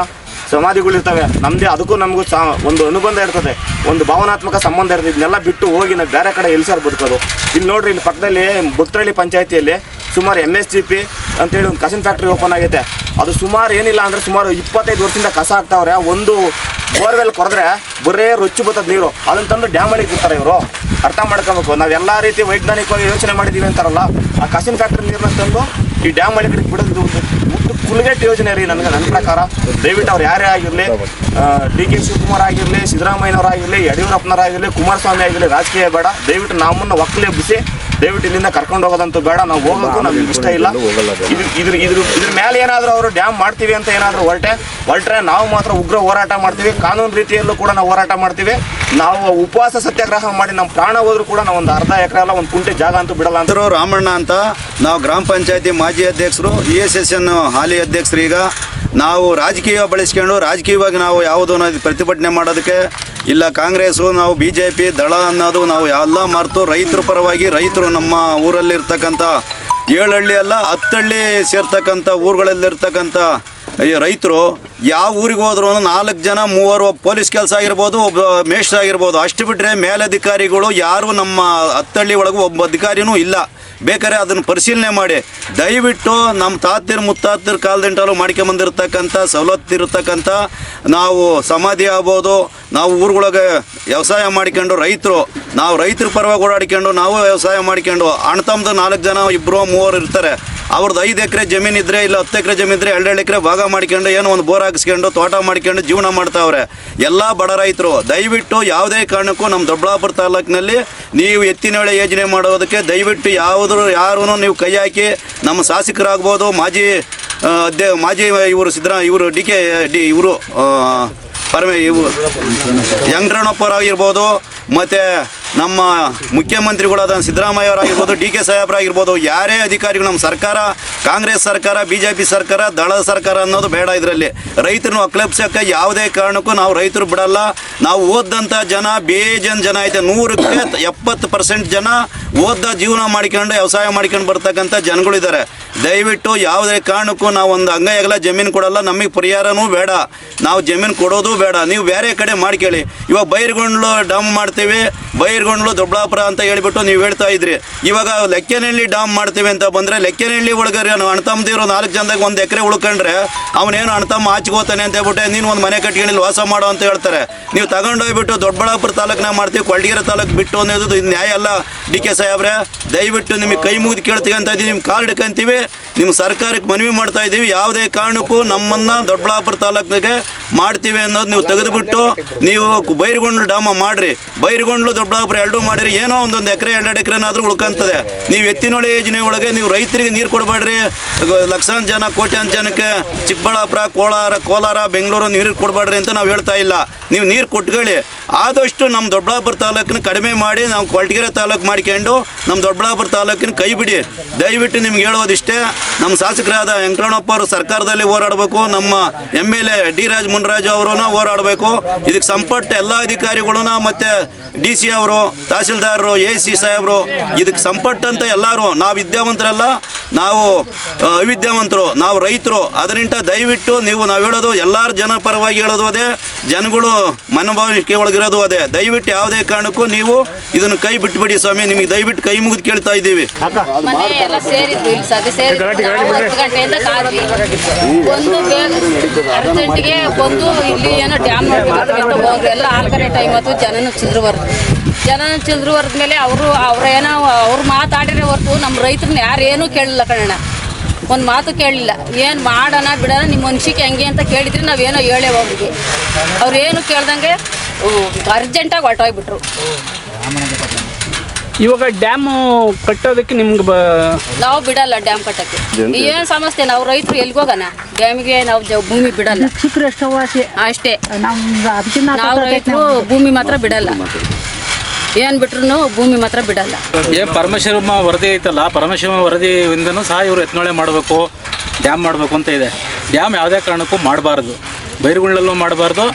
ಸಮಾಧಿಗಳಿರ್ತವೆ. ನಮ್ಮದೇ ಅದಕ್ಕೂ ನಮಗೂ ಸಾ, ಒಂದು ಅನುಬಂಧ ಇರ್ತದೆ. ಒಂದು ಭಾವನಾತ್ಮಕ ಸಂಬಂಧ ಇರ್ತದೆ. ಇದನ್ನೆಲ್ಲ ಬಿಟ್ಟು ಹೋಗಿ ನಾವು ಬೇರೆ ಕಡೆ ಎಲ್ಲಿ ಸರ್ ಬದುಕೋದು. ಇಲ್ಲಿ ನೋಡ್ರಿ, ಇಲ್ಲಿ ಪಕ್ಕದಲ್ಲಿ ಭಕ್ತರಳ್ಳಿ ಪಂಚಾಯತಿಯಲ್ಲಿ ಸುಮಾರು ಎಂ ಎಸ್ ಜಿ ಪಿ ಅಂತೇಳಿ ಒಂದು ಕಸಿನ್ ಫ್ಯಾಕ್ಟ್ರಿ ಓಪನ್ ಆಗೈತೆ. ಅದು ಸುಮಾರು ಏನಿಲ್ಲ ಅಂದರೆ ಸುಮಾರು ಇಪ್ಪತ್ತೈದು ವರ್ಷದಿಂದ ಕಸ ಆಗ್ತಾವ್ರೆ ಒಂದು ಬೋರ್ವೆಲ್ ಕೊರೆದ್ರೆ ಬರೇ ರೊಚ್ಚು ಬರ್ತದ ನೀರು. ಅದನ್ನ ತಂದು ಡ್ಯಾಮ್ ಒಳಗೆ ಬಿಡ್ತಾರೆ ಇವರು. ಅರ್ಥ ಮಾಡ್ಕೋಬೇಕು. ನಾವು ಎಲ್ಲ ರೀತಿ ವೈಜ್ಞಾನಿಕವಾಗಿ ಯೋಚನೆ ಮಾಡಿದ್ದೀವಿ ಅಂತಾರಲ್ಲ, ಆ ಕಸಿನ್ ಫ್ಯಾಕ್ಟ್ರಿ ನೀರನ್ನ ತಂದು ಈ ಡ್ಯಾಮ್ ಒಳಗೆ ಬಿಡೋದು ಕುಲ್ಗೆಟ್ ಯೋಜನೆ ರೀ ನನಗೆ ನನ್ನ ಪ್ರಕಾರ. ದಯವಿಟ್ಟು ಅವ್ರು ಯಾರೇ ಆಗಿರಲಿ ಡಿ ಕೆ ಶಿವಕುಮಾರ್ ಆಗಿರಲಿ, ಸಿದ್ದರಾಮಯ್ಯನವರಾಗಿರಲಿ, ಯಡಿಯೂರಪ್ಪನವರಾಗಿರಲಿ, ಕುಮಾರಸ್ವಾಮಿ ಆಗಿರಲಿ, ರಾಜಕೀಯ ಬೇಡ. ದಯವಿಟ್ಟು ನಮ್ಮನ್ನು ಒಕ್ಕಲೆಬ್ಬಿಸಿ ದಯವಿಟ್ಟು ಇಲ್ಲಿಂದ ಕರ್ಕೊಂಡು ಹೋಗೋದಂತೂ ಬೇಡ. ನಾವು ಹೋಗೋಕ್ಕೂ ನಮ್ಗೆ ಇಷ್ಟ ಇಲ್ಲ. ಇದ್ರ ಇದ್ರ ಇದ್ರ ಇದ್ರ ಮೇಲೆ ಏನಾದರೂ ಅವರು ಡ್ಯಾಮ್ ಮಾಡ್ತೀವಿ ಅಂತ ಏನಾದರೂ ಹೊರಟೆ ಹೊರಟ್ರೆ ನಾವು ಮಾತ್ರ ಉಗ್ರ ಹೋರಾಟ ಮಾಡ್ತೀವಿ. ಕಾನೂನು ರೀತಿಯಲ್ಲೂ ಕೂಡ ನಾವು ಹೋರಾಟ ಮಾಡ್ತೀವಿ. ನಾವು ಉಪವಾಸ ಸತ್ಯಾಗ್ರಹ ಮಾಡಿ ನಮ್ಮ ಪ್ರಾಣ ಹೋದ್ರೂ ಕೂಡ ನಾವು ಒಂದು ಅರ್ಧ ಎಕರೆ ಅಲ್ಲ ಒಂದು ಕುಂಟೆ ಜಾಗ ಅಂತೂ ಬಿಡಲ್ಲ ಅಂತ.
ರಾಮಣ್ಣ ಅಂತ ನಾವು ಗ್ರಾಮ ಪಂಚಾಯತಿ ಮಾಜಿ ಅಧ್ಯಕ್ಷರು ಇ ಎಸ್ ಎಸ್ ಎನ್ ಹಾಲಿ ಅಧ್ಯಕ್ಷರು ಈಗ. ನಾವು ರಾಜಕೀಯ ಬಳಸ್ಕೊಂಡು ರಾಜಕೀಯವಾಗಿ ನಾವು ಯಾವುದೋ ಪ್ರತಿಭಟನೆ ಮಾಡೋದಕ್ಕೆ ಇಲ್ಲ, ಕಾಂಗ್ರೆಸ್ಸು, ನಾವು ಬಿ ಜೆ ಪಿ ದಳ ಅನ್ನೋದು ನಾವು ಎಲ್ಲ ಮರೆತು ರೈತರ ಪರವಾಗಿ ರೈತರು ನಮ್ಮ ಊರಲ್ಲಿರ್ತಕ್ಕಂಥ ಏಳಹಳ್ಳಿ ಅಲ್ಲ ಹತ್ತಳ್ಳಿ ಸೇರ್ತಕ್ಕಂಥ ಊರುಗಳಲ್ಲಿರ್ತಕ್ಕಂಥ ರೈತರು ಯಾವ ಊರಿಗೆ ಹೋದ್ರು ನಾಲ್ಕು ಜನ, ಮೂವರು ಪೊಲೀಸ್ ಕೆಲಸ ಆಗಿರ್ಬೋದು, ಒಬ್ಬ ಮೇಷ್ಟ್ರ ಆಗಿರ್ಬೋದು. ಅಷ್ಟು ಬಿಟ್ಟರೆ ಮೇಲಧಿಕಾರಿಗಳು ಯಾರು ನಮ್ಮ ಹತ್ತಳ್ಳಿ ಒಳಗೆ ಒಬ್ಬ ಅಧಿಕಾರಿನೂ ಇಲ್ಲ. ಬೇಕಾದ್ರೆ ಅದನ್ನು ಪರಿಶೀಲನೆ ಮಾಡಿ. ದಯವಿಟ್ಟು ನಮ್ಮ ತಾತಿರ್, ಮುತ್ತಾತಿರ್ ಕಾಲದಿಂಟಲು ಮಾಡ್ಕೊಂಬಂದಿರ್ತಕ್ಕಂಥ ಸವಲತ್ತು ಇರತಕ್ಕಂಥ, ನಾವು ಸಮಾಧಿ ಆಗ್ಬೋದು. ನಾವು ಊರುಗಳಿಗೆ ವ್ಯವಸಾಯ ಮಾಡ್ಕೊಂಡು ರೈತರು, ನಾವು ರೈತರ ಪರವಾಗಿ ಓಡಾಡ್ಕೊಂಡು ನಾವು ವ್ಯವಸಾಯ ಮಾಡ್ಕೊಂಡು, ಅಣ್ಣ ತಮ್ಮದು ನಾಲ್ಕು ಜನ ಇಬ್ಬರು ಮೂವರು ಇರ್ತಾರೆ. ಅವ್ರದ್ದು ಐದು ಎಕರೆ ಜಮೀನಿದ್ರೆ ಇಲ್ಲ, ಹತ್ತು ಎಕರೆ ಜಮೀನಿದ್ರೆ ಎರಡು ಎಕರೆ ಭಾಗ ಮಾಡ್ಕೊಂಡು ಏನೋ ಒಂದು ಬೋರ್ ಹಾಕಿಸ್ಕೊಂಡು ತೋಟ ಮಾಡ್ಕೊಂಡು ಜೀವನ ಮಾಡ್ತಾವ್ರೆ. ಎಲ್ಲ ಬಡ ರೈತರು, ದಯವಿಟ್ಟು ಯಾವುದೇ ಕಾರಣಕ್ಕೂ ನಮ್ಮ ದೊಡ್ಡಬಳ್ಳಾಪುರ ತಾಲೂಕಿನಲ್ಲಿ ನೀವು ಎತ್ತಿನಹೊಳೆ ಯೋಜನೆ ಮಾಡೋದಕ್ಕೆ ದಯವಿಟ್ಟು ಯಾವುದ್ರು ಯಾರೂ ನೀವು ಕೈ ಹಾಕಿ ನಮ್ಮ ಶಾಸಕರಾಗ್ಬೋದು, ಮಾಜಿ ಅಧ್ಯ ಮಾಜಿ ಇವರು ಸಿದ್ದರಾ, ಇವರು ಡಿ ಕೆ, ಡಿ, ಇವರು ಪರಮೆ ಇವು ಯಂಗ್ರಣಪ್ಪರಾಗಿರ್ಬೋದು ಮತ್ತು ನಮ್ಮ ಮುಖ್ಯಮಂತ್ರಿಗಳಾದ ಸಿದ್ದರಾಮಯ್ಯ ಅವರಾಗಿರ್ಬೋದು, ಡಿ ಕೆ ಸಾಹೇಬ್ರಾಗಿರ್ಬೋದು ಯಾರೇ ಅಧಿಕಾರಿಗಳು, ನಮ್ಮ ಸರ್ಕಾರ, ಕಾಂಗ್ರೆಸ್ ಸರ್ಕಾರ ಬಿ ಜೆ ಪಿ ಸರ್ಕಾರ ದಳದ ಸರ್ಕಾರ ಅನ್ನೋದು ಬೇಡ ಇದರಲ್ಲಿ. ರೈತರನ್ನು ಅಕ್ಲೆಪ್ಸಕ್ಕೆ ಯಾವುದೇ ಕಾರಣಕ್ಕೂ ನಾವು ರೈತರು ಬಿಡಲ್ಲ. ನಾವು ಓದ್ದಂಥ ಜನ, ಬೇಜನ್ ಜನ ಐತೆ. ನೂರಕ್ಕೆ ಎಪ್ಪತ್ತು ಪರ್ಸೆಂಟ್ ಜನ ಓದ ಜೀವನ ಮಾಡ್ಕೊಂಡು, ವ್ಯವಸಾಯ ಮಾಡ್ಕೊಂಡು ಬರ್ತಕ್ಕಂಥ ಜನಗಳಿದ್ದಾರೆ ದಯವಿಟ್ಟು ಯಾವುದೇ ಕಾರಣಕ್ಕೂ ನಾವು ಒಂದು ಅಂಗೈಯಾಗಲ್ಲ ಜಮೀನು ಕೊಡಲ್ಲ. ನಮಗೆ ಪರಿಹಾರನೂ ಬೇಡ. ನಾವು ಜಮೀನು ಕೊಡೋದು ಬೇಡ. ನೀವು ಬೇರೆ ಕಡೆ ಮಾಡ್ಕೊಳ್ಳಿ ಇವಾಗ ಬೈರ್ಗೊಂಡ್ಲು ಡಮ್ ಮಾಡ್ತೀವಿ. ಬೈರ್ಗೊಂಡ್ಲು ದೊಡ್ಡಾಪುರ ಅಂತ ಹೇಳ್ಬಿಟ್ಟು ನೀವು ಹೇಳ್ತಾ ಇದ್ರಿ. ಇವಾಗ ಲೆಕ್ಕನಹಳ್ಳಿ ಡ್ಯಾಮ್ ಮಾಡ್ತೀವಿ ಅಂತ ಬಂದರೆ ಲೆಕ್ಕನಹಳ್ಳಿ ಒಳಗರೆ ಅಣ್ತಮ್ಮದಿರೋ ನಾಲ್ಕು ಜನದಾಗ ಒಂದು ಎಕರೆ ಉಳ್ಕೊಂಡ್ರೆ ಅವನೇನು ಅಣ್ತಮ್ಮ ಆಚೆಗೋತಾನೆ ಅಂತ ಹೇಳ್ಬಿಟ್ಟೆ, ನೀನು ಒಂದು ಮನೆ ಕಟ್ಕೊಂಡಿಲ್ಲಿ ವಾಸ ಮಾಡೋ ಅಂತ ಹೇಳ್ತಾರೆ. ನೀವು ತಗೊಂಡೋಗ್ಬಿಟ್ಟು ದೊಡ್ಡಬಳ್ಳಾಪುರ ತಾಲೂಕನ್ನ ಮಾಡ್ತೀವಿ ಕೊಳಗೇರಿ ತಾಲೂಕು ಬಿಟ್ಟು ಅನ್ನೋದು ಇದು ನ್ಯಾಯ ಅಲ್ಲ. ಡಿ ಕೆ ಸಾಹೇಬ್ರೆ, ದಯವಿಟ್ಟು ನಿಮಗೆ ಕೈ ಮುಗಿದು ಕೇಳ್ತೀವಿ ಅಂತ ಇದ್ದೀವಿ ನಿಮ್ಮ ಕಾರ್ಡ್ ಹಿಡ್ಕೊಂತೀವಿ. ನಿಮ್ಮ ಸರ್ಕಾರಕ್ಕೆ ಮನವಿ ಮಾಡ್ತಾ ಇದ್ದೀವಿ. ಯಾವುದೇ ಕಾರಣಕ್ಕೂ ನಮ್ಮನ್ನು ದೊಡ್ಡಬಳ್ಳಾಪುರ ತಾಲೂಕಿಗೆ ಮಾಡ್ತೀವಿ ಅನ್ನೋದು ನೀವು ತೆಗೆದುಬಿಟ್ಟು ನೀವು ಬೈರುಗೊಂಡ್ಲು ಡಾಮ ಮಾಡ್ರಿ. ಬೈರುಗೊಂಡ್ಲು ದೊಡ್ಡಬಳ್ಳಾಪುರ ಎರಡೂ ಮಾಡಿರಿ. ಏನೋ ಒಂದೊಂದು ಎಕರೆ, ಎರಡೆರಡು ಎಕರೆನಾದರೂ ಉಳ್ಕಂತದೆ. ನೀವು ಎತ್ತಿನೊಳೆ ಯೋಜನೆ ಒಳಗೆ ನೀವು ರೈತರಿಗೆ ನೀರು ಕೊಡಬೇಡ್ರಿ. ಲಕ್ಷಾಂತರ ಜನ ಕೋಟ್ಯಾಂತರ ಜನಕ್ಕೆ ಚಿಕ್ಕಬಳ್ಳಾಪುರ, ಕೋಲಾರ ಕೋಲಾರ, ಬೆಂಗಳೂರು ನೀರು ಕೊಡಬೇಡ್ರಿ ಅಂತ ನಾವು ಹೇಳ್ತಾ ಇಲ್ಲ. ನೀವು ನೀರು ಕೊಟ್ಕೊಳ್ಳಿ. ಆದಷ್ಟು ನಮ್ಮ ದೊಡ್ಡಬಳ್ಳಾಪುರ ತಾಲೂಕಿನ ಕಡಿಮೆ ಮಾಡಿ, ನಾವು ಕೊರಟಗೆರೆ ತಾಲೂಕು ಮಾಡ್ಕೊಂಡು ನಮ್ಮ ದೊಡ್ಡಬಳ್ಳಾಪುರ ತಾಲೂಕಿನ ಕೈ ಬಿಡಿ. ದಯವಿಟ್ಟು ನಿಮ್ಗೆ ಹೇಳೋದಿಷ್ಟೇ. ನಮ್ಮ ಶಾಸಕರಾದ ವೆಂಕಣ್ಣಪ್ಪ ಅವರು ಸರ್ಕಾರದಲ್ಲಿ ಹೋರಾಡಬೇಕು, ನಮ್ಮ M L A D Raj Munraju ಅವರು ಹೋರಾಡಬೇಕು. ಇದಕ್ಕೆ ಸಂಪಟ್ಟ ಎಲ್ಲ ಅಧಿಕಾರಿಗಳನ್ನ ಮತ್ತೆ ಡಿ ಸಿ ಅವರು, ತಹಸೀಲ್ದಾರರು ಎ ಸಿ ಸಾಹೇಬರು, ಇದಕ್ಕೆ ಸಂಪಟ್ಟಂತ ಎಲ್ಲರೂ ನಾವು ವಿದ್ಯಾವಂತರಲ್ಲ, ನಾವು ಅವಿದ್ಯಾವಂತರು, ನಾವು ರೈತರು. ಅದರಿಂದ ದಯವಿಟ್ಟು ನೀವು ನಾವು ಹೇಳೋದು ಎಲ್ಲರ ಜನ ಪರವಾಗಿ ಹೇಳೋದು ಅದೇ, ಜನಗಳು ಮನೋಭಾವಿಕೆ ಒಳಗಿರೋದು ಅದೇ. ದಯವಿಟ್ಟು ಯಾವುದೇ ಕಾರಣಕ್ಕೂ ನೀವು ಇದನ್ನು ಕೈ ಬಿಟ್ಬಿಡಿ ಸ್ವಾಮಿ, ನಿಮಗೆ ದಯವಿಟ್ಟು ಕೈ ಮುಗಿದು ಕೇಳ್ತಾ ಇದ್ದೀವಿ.
ಗಲಾಟೆ ಹತ್ತು ಗಂಟೆಯಿಂದ ಒಂದು ಬೇಗ ಅರ್ಜೆಂಟಿಗೆ ಬಂದು ಇಲ್ಲಿ ಏನೋ ಡ್ಯಾಮ್ ನೋಡ್ಬೇಕು ಅಂತ ಹೋದ್ರು ಎಲ್ಲ ಆಲ್ಗರೆ ಟೈಮ್ ಅದು ಜನನ ಚಿಲ್ದ್ರು ಬರ್ದು. ಜನನ ಚಿಲ್ದ್ರು ಬರ್ದ ಮೇಲೆ ಅವರು ಅವ್ರೇನೋ ಅವ್ರು ಮಾತಾಡಿದ್ರೆ ಹೊರತು ನಮ್ಮ ರೈತರನ್ನ ಯಾರೇನೂ ಕೇಳಲಿಲ್ಲ ಕಣಣ್ಣ. ಒಂದು ಮಾತು ಕೇಳಲಿಲ್ಲ ಏನು ಮಾಡೋಣ, ಬಿಡೋಣ ನಿಮ್ಮ ಮನ್ಸಿಗೆ ಹೆಂಗೆ ಅಂತ ಕೇಳಿದ್ರೆ ನಾವೇನೋ ಹೇಳೇವ ಅವ್ರಿಗೆ. ಅವ್ರು ಏನು ಕೇಳ್ದಂಗೆ ಅರ್ಜೆಂಟಾಗಿ ಹೊರಟೋಗ್ಬಿಟ್ರು.
ಇವಾಗ ಡ್ಯಾಮ್ ಕಟ್ಟೋದಕ್ಕೆ ನಿಮ್ಗೆ ಬ
ನಾವು ಬಿಡಲ್ಲ ಡ್ಯಾಮ್ ಕಟ್ಟಕ್ಕೆ. ಏನ್ ಸಮಸ್ಯೆ ನಾವು ರೈತರು ಎಲ್ಗೋಗಣ ಡ್ಯಾಮ್ಗೆ ನಾವು ಭೂಮಿ ಬಿಡಲ್ಲ. ಅಷ್ಟೇ. ನಾವು ರೈತರು ಭೂಮಿ ಮಾತ್ರ ಬಿಡಲ್ಲ. ಏನ್ ಬಿಟ್ರು ಭೂಮಿ ಮಾತ್ರ ಬಿಡಲ್ಲ.
ಏನ್ ಪರಮೇಶ್ವರಮ್ಮ ವರದಿ ಐತಲ್ಲ? ಪರಮೇಶ್ವರಮ್ಮ ವರದಿಯಿಂದನೂ ಸಹ ಇವರು ಎತ್ನೊಳೆ ಮಾಡಬೇಕು ಡ್ಯಾಮ್ ಮಾಡಬೇಕು ಅಂತ ಇದೆ.
ಡ್ಯಾಮ್ ಯಾವುದೇ ಕಾರಣಕ್ಕೂ ಮಾಡಬಾರ್ದು. ಬೈರುಗುಳ್ಳಲ್ಲೂ ಮಾಡಬಾರ್ದು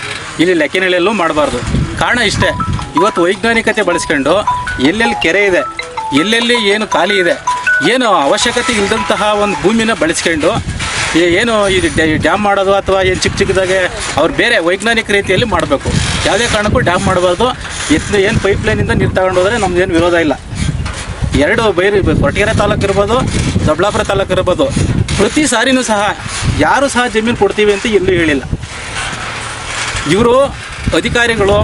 ಇಲ್ಲಿ ಲೆಕ್ಕಿನಲ್ಲೂ ಮಾಡಬಾರ್ದು. ಕಾರಣ ಇಷ್ಟೇ. ಇವತ್ತು ವೈಜ್ಞಾನಿಕತೆ ಬಳಸ್ಕೊಂಡು ಎಲ್ಲೆಲ್ಲಿ ಕೆರೆ ಇದೆ, ಎಲ್ಲೆಲ್ಲಿ ಏನು ಖಾಲಿ ಇದೆ, ಏನು ಅವಶ್ಯಕತೆ ಇಲ್ಲದಂತಹ ಒಂದು ಭೂಮಿನ ಬಳಸ್ಕೊಂಡು ಏನು ಇದು ಡ್ಯಾ- ಡ್ಯಾಮ್ ಮಾಡೋದು ಅಥವಾ ಏನು ಚಿಕ್ಕ ಚಿಕ್ಕದಾಗೆ ಅವ್ರು ಬೇರೆ ವೈಜ್ಞಾನಿಕ ರೀತಿಯಲ್ಲಿ ಮಾಡಬೇಕು. ಯಾವುದೇ ಕಾರಣಕ್ಕೂ ಡ್ಯಾಮ್ ಮಾಡಬಾರ್ದು. ಎತ್ತು ಏನು ಪೈಪ್ಲೈನಿಂದ ನೀರು ತಗೊಂಡು ಹೋದರೆ ನಮ್ದೇನು ವಿರೋಧ ಇಲ್ಲ. ಎರಡು ಬೈರು ಕೊರಟಗೆರೆ ತಾಲೂಕು ಇರ್ಬೋದು ದೊಡ್ಡಾಪುರ ತಾಲೂಕು ಇರ್ಬೋದು. ಪ್ರತಿ ಸಾರಿನೂ ಸಹ ಯಾರು ಸಹ ಜಮೀನು ಕೊಡ್ತೀವಿ ಅಂತ ಎಲ್ಲೂ ಹೇಳಿಲ್ಲ. ಇವರು ಅಧಿಕಾರಿಗಳು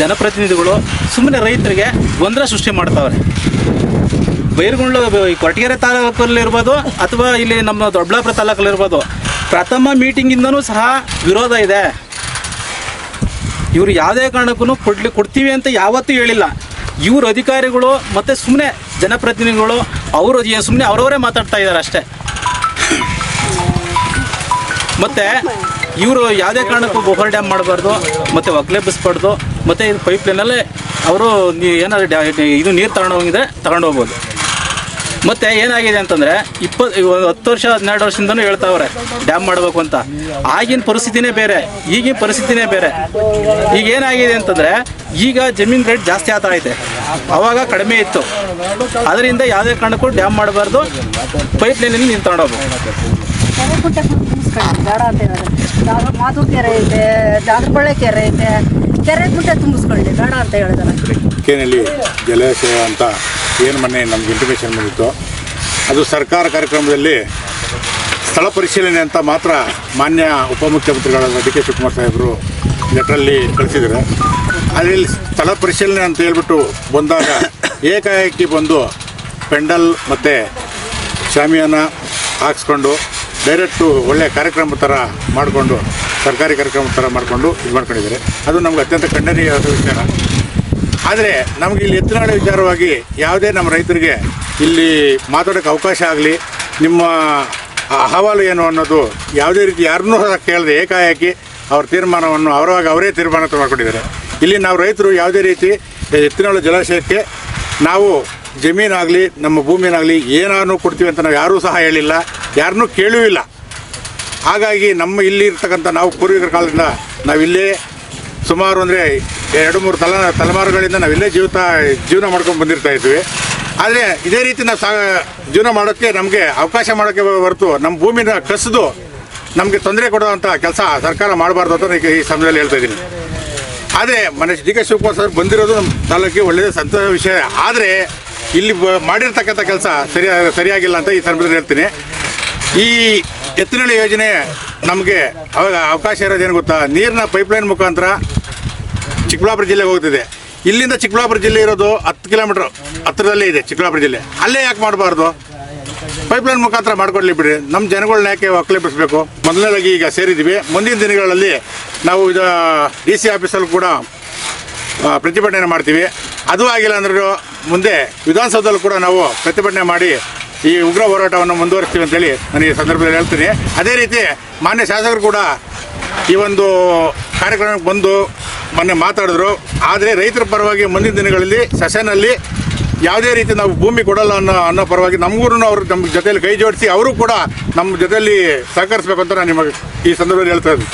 ಜನಪ್ರತಿನಿಧಿಗಳು ಸುಮ್ಮನೆ ರೈತರಿಗೆ ಗೊಂದಲ ಸೃಷ್ಟಿ ಮಾಡ್ತಾವ್ರೆ. ಬೈರ್ಗುಂಡ್ಲ ಕೊರಟಗೆರೆ ತಾಲೂಕಲ್ಲಿರ್ಬೋದು ಅಥವಾ ಇಲ್ಲಿ ನಮ್ಮ ದೊಡ್ಡಬಳ್ಳಾಪುರ ತಾಲೂಕಲ್ಲಿರ್ಬೋದು, ಪ್ರಥಮ ಮೀಟಿಂಗಿಂದನೂ ಸಹ ವಿರೋಧ ಇದೆ. ಇವರು ಯಾವುದೇ ಕಾರಣಕ್ಕೂ ಕೊಡ್ಲಿ, ಕೊಡ್ತೀವಿ ಅಂತ ಯಾವತ್ತೂ ಹೇಳಿಲ್ಲ. ಇವರು ಅಧಿಕಾರಿಗಳು ಮತ್ತು ಸುಮ್ಮನೆ ಜನಪ್ರತಿನಿಧಿಗಳು, ಅವರು ಸುಮ್ಮನೆ ಅವರವರೇ ಮಾತಾಡ್ತಾ ಇದ್ದಾರೆ ಅಷ್ಟೇ. ಮತ್ತು ಇವರು ಯಾವುದೇ ಕಾರಣಕ್ಕೂ ಬೋಹರ್ ಡ್ಯಾಮ್ ಮಾಡಬಾರ್ದು, ಮತ್ತು ಒಗ್ಲೆಬ್ಬಿಸ್ಬಾರ್ದು ಮತ್ತು ಇದು ಪೈಪ್ಲೈನಲ್ಲೇ ಅವರು ನೀ ಏನಾದ್ರು ಡ್ಯಾ ಇದು ನೀರು ತಗೊಂಡು ಹೋಗಿದ್ರೆ ತಗೊಂಡು ಹೋಗ್ಬೋದು ಮತ್ತು ಏನಾಗಿದೆ ಅಂತಂದರೆ ಇಪ್ಪತ್ತು ಹತ್ತು ವರ್ಷ ಹನ್ನೆರಡು ವರ್ಷದಿಂದನೂ ಹೇಳ್ತಾವ್ರೆ, ಡ್ಯಾಮ್ ಮಾಡಬೇಕು ಅಂತ. ಆಗಿನ ಪರಿಸ್ಥಿತಿನೇ ಬೇರೆ, ಈಗಿನ ಪರಿಸ್ಥಿತಿನೇ ಬೇರೆ. ಈಗ ಏನಾಗಿದೆ ಅಂತಂದರೆ, ಈಗ ಜಮೀನು ರೇಟ್ ಜಾಸ್ತಿ ಆಗ್ತಾ ಐತೆ ಅವಾಗ ಕಡಿಮೆ ಇತ್ತು. ಅದರಿಂದ ಯಾವುದೇ ಕಾರಣಕ್ಕೂ ಡ್ಯಾಮ್ ಮಾಡಬಾರ್ದು
ಕೆರೆ ಕುಂಟೆ ತುಂಬಿಸ್ಕೊಳ್ಳಿ ಬೇಡ ಅಂತ ಹೇಳಿದ್ರೆ ಮಾತು ಕೆರೆ ಐತೆ ಜಾದ್ರಬಳ್ಳೆ ಕೆರೆ ಐತೆ. ಕೆರೆ ಮುಂದೆ ತುಂಬಿಸ್ಕೊಳ್ಳಿ, ಬೇಡ ಅಂತ ಹೇಳಿದಾರೆ
ಕೆನಲ್ಲಿ ಜಲಾಶಯ ಅಂತ ಏನು ಮೊನ್ನೆ ನಮ್ಗೆ ಇಂಟಿಮೇಷನ್ ಬಂದಿತ್ತು. ಅದು ಸರ್ಕಾರ ಕಾರ್ಯಕ್ರಮದಲ್ಲಿ ಸ್ಥಳ ಪರಿಶೀಲನೆ ಅಂತ ಮಾತ್ರ ಮಾನ್ಯ ಉಪಮುಖ್ಯಮಂತ್ರಿಗಳಾದ ಡಿ ಕೆ ಶಿವಕುಮಾರ್ ಸಾಹೇಬರು ಲೆಟ್ರಲ್ಲಿ ಕಳಿಸಿದ್ದಾರೆ. ಅದರಲ್ಲಿ ಸ್ಥಳ ಪರಿಶೀಲನೆ ಅಂತ ಹೇಳ್ಬಿಟ್ಟು ಬಂದಾಗ ಏಕಾಏಕಿ ಬಂದು ಪೆಂಡಲ್ ಮತ್ತು ಶಾಮಿಯಾನ ಹಾಕ್ಸ್ಕೊಂಡು ಡೈರೆಕ್ಟು ಒಳ್ಳೆಯ ಕಾರ್ಯಕ್ರಮ ಥರ ಮಾಡಿಕೊಂಡು, ಸರ್ಕಾರಿ ಕಾರ್ಯಕ್ರಮ ಥರ ಮಾಡಿಕೊಂಡು ಇದು ಮಾಡ್ಕೊಂಡಿದ್ದಾರೆ. ಅದು ನಮ್ಗೆ ಅತ್ಯಂತ ಖಂಡನೀಯವಾದ ವಿಚಾರ. ಆದರೆ ನಮಗೆ ಇಲ್ಲಿ ಎತ್ತನಾಡ ವಿಚಾರವಾಗಿ ಯಾವುದೇ ನಮ್ಮ ರೈತರಿಗೆ ಇಲ್ಲಿ ಮಾತಾಡೋಕ್ಕೆ ಅವಕಾಶ ಆಗಲಿ, ನಿಮ್ಮ ಅಹವಾಲು ಏನು ಅನ್ನೋದು ಯಾವುದೇ ರೀತಿ ಯಾರನ್ನೂ ಕೇಳದೆ ಏಕಾಏಕಿ ಅವ್ರ ತೀರ್ಮಾನವನ್ನು ಅವರವಾಗ ಅವರೇ ತೀರ್ಮಾನ ಮಾಡ್ಕೊಂಡಿದ್ದಾರೆ. ಇಲ್ಲಿ ನಾವು ರೈತರು ಯಾವುದೇ ರೀತಿ ಎತ್ತಿನಾಳ ಜಲಾಶಯಕ್ಕೆ ನಾವು ಜಮೀನಾಗಲಿ, ನಮ್ಮ ಭೂಮಿನಾಗಲಿ ಏನಾದ್ರು ಕೊಡ್ತೀವಿ ಅಂತ ನಾವು ಯಾರೂ ಸಹ ಹೇಳಿಲ್ಲ. ಯಾರನ್ನೂ ಕೇಳೂ ಇಲ್ಲ. ಹಾಗಾಗಿ ನಮ್ಮ ಇಲ್ಲಿ ಇರ್ತಕ್ಕಂಥ ನಾವು ಪೂರ್ವಿಕರ ಕಾಲದಿಂದ ನಾವಿಲ್ಲೇ ಸುಮಾರು ಅಂದರೆ ಎರಡು ಮೂರು ತಲ ತಲೆಮಾರುಗಳಿಂದ ನಾವಿಲ್ಲೇ ಜೀವಿತ, ಜೀವನ ಮಾಡ್ಕೊಂಡು ಬಂದಿರ್ತಾ ಇದ್ವಿ. ಆದರೆ ಇದೇ ರೀತಿ ನಾವು ಸಾ ಜೀವನ ಮಾಡೋಕ್ಕೆ ನಮಗೆ ಅವಕಾಶ ಮಾಡೋಕ್ಕೆ ಹೊರತು ನಮ್ಮ ಭೂಮಿನ ಕಸಿದು ನಮಗೆ ತೊಂದರೆ ಕೊಡುವಂಥ ಕೆಲಸ ಸರ್ಕಾರ ಮಾಡಬಾರ್ದು ಅಂತ ನಾನು ಈ ಸಮಯದಲ್ಲಿ ಹೇಳ್ತಾ ಇದ್ದೀನಿ. ಆದರೆ ಮನೆ ಡಿ ಕೆ ಶಿವಕುಮಾರ್ ಸರ್ ಬಂದಿರೋದು ನಮ್ಮ ತಾಲೂಕಿಗೆ ಒಳ್ಳೆಯದೇ ಸಂತೋಷ ವಿಷಯ. ಆದರೆ ಇಲ್ಲಿ ಮಾಡಿರ್ತಕ್ಕಂಥ ಕೆಲಸ ಸರಿಯಾಗಿ ಸರಿಯಾಗಿಲ್ಲ ಅಂತ ಈ ಸಂದರ್ಭದಲ್ಲಿ ಹೇಳ್ತೀನಿ. ಈ ಎತ್ತಿನಹಳ್ಳಿ ಯೋಜನೆ ನಮಗೆ ಅವಾಗ ಅವಕಾಶ ಇರೋದೇನು ಗೊತ್ತಾ? ನೀರಿನ ಪೈಪ್ಲೈನ್ ಮುಖಾಂತರ ಚಿಕ್ಕಬಳ್ಳಾಪುರ ಜಿಲ್ಲೆಗೆ ಹೋಗ್ತಿದೆ. ಇಲ್ಲಿಂದ ಚಿಕ್ಕಬಳ್ಳಾಪುರ ಜಿಲ್ಲೆ ಇರೋದು ಹತ್ತು ಕಿಲೋಮೀಟ್ರ್ ಹತ್ತಿರದಲ್ಲೇ ಇದೆ ಚಿಕ್ಕಬಳ್ಳಾಪುರ ಜಿಲ್ಲೆ. ಅಲ್ಲೇ ಯಾಕೆ ಮಾಡಬಾರ್ದು? ಪೈಪ್ಲೈನ್ ಮುಖಾಂತರ ಮಾಡಿಕೊಡ್ಲಿ ಬಿಡಿ ನಮ್ಮ ಜನಗಳನ್ನ ಯಾಕೆ ಒಕ್ಕಲೆಬ್ಬಿಸ್ಬೇಕು ಮೊದಲನೇದಾಗಿ ಈಗ ಸೇರಿದ್ದೀವಿ. ಮುಂದಿನ ದಿನಗಳಲ್ಲಿ ನಾವು ಇದು, ಡಿ ಸಿ ಆಫೀಸಲ್ಲೂ ಕೂಡ ಪ್ರತಿಭಟನೆ ಮಾಡ್ತೀವಿ. ಅದು ಆಗಿಲ್ಲ ಅಂದ್ರೂ ಮುಂದೆ ವಿಧಾನಸೌಧದಲ್ಲೂ ಕೂಡ ನಾವು ಪ್ರತಿಭಟನೆ ಮಾಡಿ ಈ ಉಗ್ರ ಹೋರಾಟವನ್ನು ಮುಂದುವರಿಸ್ತೀವಿ ಅಂತೇಳಿ ನಾನು ಈ ಸಂದರ್ಭದಲ್ಲಿ ಹೇಳ್ತೀನಿ. ಅದೇ ರೀತಿ ಮಾನ್ಯ ಶಾಸಕರು ಕೂಡ ಈ ಒಂದು ಕಾರ್ಯಕ್ರಮಕ್ಕೆ ಬಂದು ಮೊನ್ನೆ ಮಾತಾಡಿದ್ರು. ಆದರೆ ರೈತರ ಪರವಾಗಿ ಮುಂದಿನ ದಿನಗಳಲ್ಲಿ ಸೆಷನಲ್ಲಿ ಯಾವುದೇ ರೀತಿ ನಾವು ಭೂಮಿ ಕೊಡಲ್ಲ ಅನ್ನೋ ಅನ್ನೋ ಪರವಾಗಿ ನಮಗೂ ಅವರು ನಮ್ಮ ಜೊತೆಯಲ್ಲಿ ಕೈ ಜೋಡಿಸಿ ಅವರು ಕೂಡ ನಮ್ಮ ಜೊತೆಯಲ್ಲಿ ಸಹಕರಿಸಬೇಕು ಅಂತ ನಾನು ನಿಮಗೆ ಈ ಸಂದರ್ಭದಲ್ಲಿ ಹೇಳ್ತಾ ಇದ್ದೀನಿ.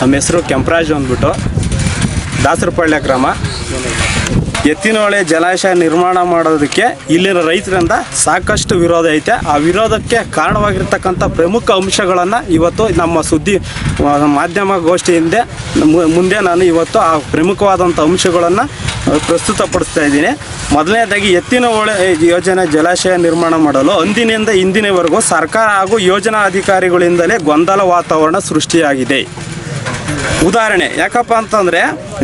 ನಮ್ಮ ಹೆಸರು ಕೆಂಪರಾಜು ಅಂದ್ಬಿಟ್ಟು ದಾಸರಪಾಳ್ಯ ಗ್ರಾಮ. ಎತ್ತಿನಹೊಳೆ ಜಲಾಶಯ ನಿರ್ಮಾಣ ಮಾಡೋದಕ್ಕೆ ಇಲ್ಲಿನ ರೈತರಿಂದ ಸಾಕಷ್ಟು ವಿರೋಧ ಐತೆ. ಆ ವಿರೋಧಕ್ಕೆ ಕಾರಣವಾಗಿರ್ತಕ್ಕಂಥ ಪ್ರಮುಖ ಅಂಶಗಳನ್ನು ಇವತ್ತು ನಮ್ಮ ಸುದ್ದಿ ಮಾಧ್ಯಮ ಗೋಷ್ಠಿಯಿಂದ ಮುಂದೆ ನಾನು ಇವತ್ತು ಆ ಪ್ರಮುಖವಾದಂಥ ಅಂಶಗಳನ್ನು ಪ್ರಸ್ತುತಪಡಿಸ್ತಾ ಇದ್ದೀನಿ. ಮೊದಲನೇದಾಗಿ ಎತ್ತಿನ ಹೊಳೆ ಯೋಜನೆ ಜಲಾಶಯ ನಿರ್ಮಾಣ ಮಾಡಲು ಅಂದಿನಿಂದ ಇಂದಿನವರೆಗೂ ಸರ್ಕಾರ ಹಾಗೂ ಯೋಜನಾ ಅಧಿಕಾರಿಗಳಿಂದಲೇ ಗೊಂದಲ ವಾತಾವರಣ ಸೃಷ್ಟಿಯಾಗಿದೆ. ಉದಾಹರಣೆ, ಯಾಕಪ್ಪ ಅಂತಂದರೆ